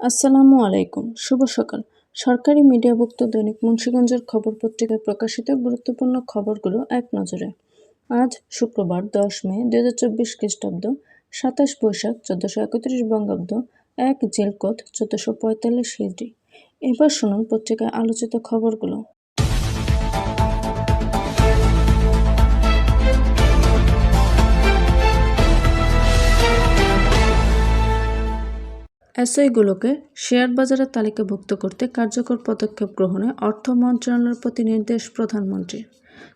আসসালামু আলাইকুম, শুভ সকাল। সরকারি মিডিয়াভুক্ত দৈনিক মুন্সীগঞ্জের খবর পত্রিকায় প্রকাশিত গুরুত্বপূর্ণ খবরগুলো এক নজরে। আজ শুক্রবার, দশ মে দু হাজার চব্বিশ খ্রিস্টাব্দ, সাতাশ বৈশাখ, চোদ্দশো একত্রিশ বঙ্গাব্দ, এক জেলকোদ চোদ্দশো পঁয়তাল্লিশ হিজড়ি। এবার শুনুন পত্রিকায় আলোচিত খবরগুলো। এসআইগুলোকে শেয়ার বাজারের তালিকাভুক্ত করতে কার্যকর পদক্ষেপ গ্রহণে অর্থ মন্ত্রণালয়ের প্রতি নির্দেশ প্রধানমন্ত্রীর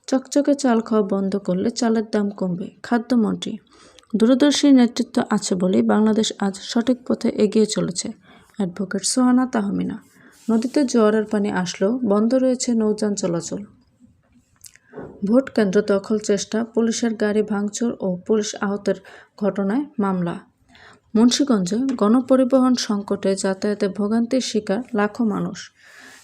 চকচকে চাল খাওয়া বন্ধ করলে চালের দাম কমবে, খাদ্যমন্ত্রী। দূরদর্শী নেতৃত্ব আছে বলেই বাংলাদেশ আজ সঠিক পথে এগিয়ে চলেছে, অ্যাডভোকেট সোহানা তাহমিনা। নদীতে জোয়ারের পানি আসলেও বন্ধ রয়েছে নৌযান চলাচল। ভোট কেন্দ্র দখল চেষ্টা, পুলিশের গাড়ি ভাঙচুর ও পুলিশ আহতের ঘটনায় মামলা। মুন্সীগঞ্জে গণপরিবহন সংকটে যাতায়াতে ভোগান্তির শিকার লাখো মানুষ।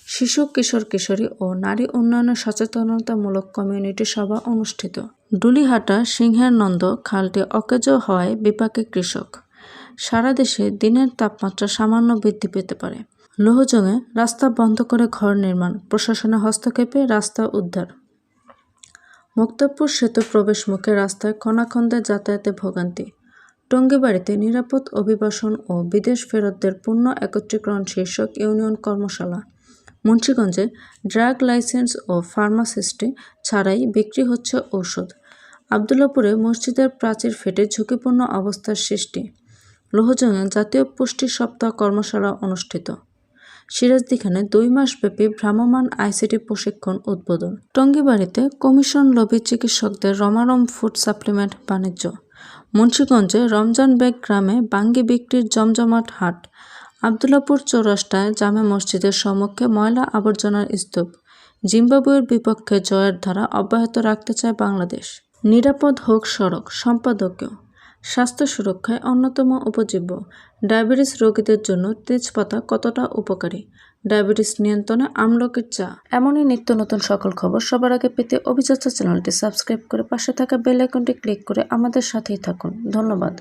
শিশু, কিশোর, কিশোরী ও নারী উন্নয়নের সচেতনতামূলক কমিউনিটি সভা অনুষ্ঠিত। ডুলিহাটা সিংহের নন্দ খালটি অকেজ হওয়ায় বিপাকে কৃষক। সারা দেশে দিনের তাপমাত্রা সামান্য বৃদ্ধি পেতে পারে। লোহজঙে রাস্তা বন্ধ করে ঘর নির্মাণ প্রশাসনের হস্তক্ষেপে রাস্তা উদ্ধার। মুক্তাপুর সেতু প্রবেশ মুখে রাস্তায় খনাখন্দে যাতায়াতে ভোগান্তি। টঙ্গিবাড়িতে নিরাপদ অভিবাসন ও বিদেশ ফেরতদের পূর্ণ একত্রীকরণ শীর্ষক ইউনিয়ন কর্মশালা। মুন্সীগঞ্জে ড্রাগ লাইসেন্স ও ফার্মাসিস্টে ছাড়াই বিক্রি হচ্ছে ঔষধ। আবদুল্লাপুরে মসজিদের প্রাচীর ফেটে ঝুঁকিপূর্ণ অবস্থার সৃষ্টি। লোহজঙে জাতীয় পুষ্টি সপ্তাহ কর্মশালা অনুষ্ঠিত। সিরাজদিখানে দুই মাসব্যাপী ভ্রাম্যমাণ আইসিটি প্রশিক্ষণ উদ্বোধন। টঙ্গিবাড়িতে কমিশন লবি চিকিৎসকদের রমারম ফুড সাপ্লিমেন্ট বাণিজ্য। মুন্সীগঞ্জে রমজান বেগ গ্রামে বাঙ্গি বিক্রির জমজমাট হাট। আবদুল্লাপুর চৌরাস্তায় জামে মসজিদের সম্মুখে ময়লা আবর্জনার স্তূপ। জিম্বাবুয়ের বিপক্ষে জয়ের ধারা অব্যাহত রাখতে চায় বাংলাদেশ। নিরাপদ হোক সড়ক, সম্পাদকীয়। স্বাস্থ্য সুরক্ষায় অন্যতম উপজীব্য। ডায়াবেটিস রোগীদের জন্য তেজপাতা কতটা উপকারী? ডায়াবেটিস নিয়ন্ত্রণে আমলকের চা। এমনই নিত্য নতুন সকল খবর সবার আগে পেতে অভিযাত্রা চ্যানেলটি সাবস্ক্রাইব করে পাশে থাকা বেল আইকনটি ক্লিক করে আমাদের সাথেই থাকুন। ধন্যবাদ।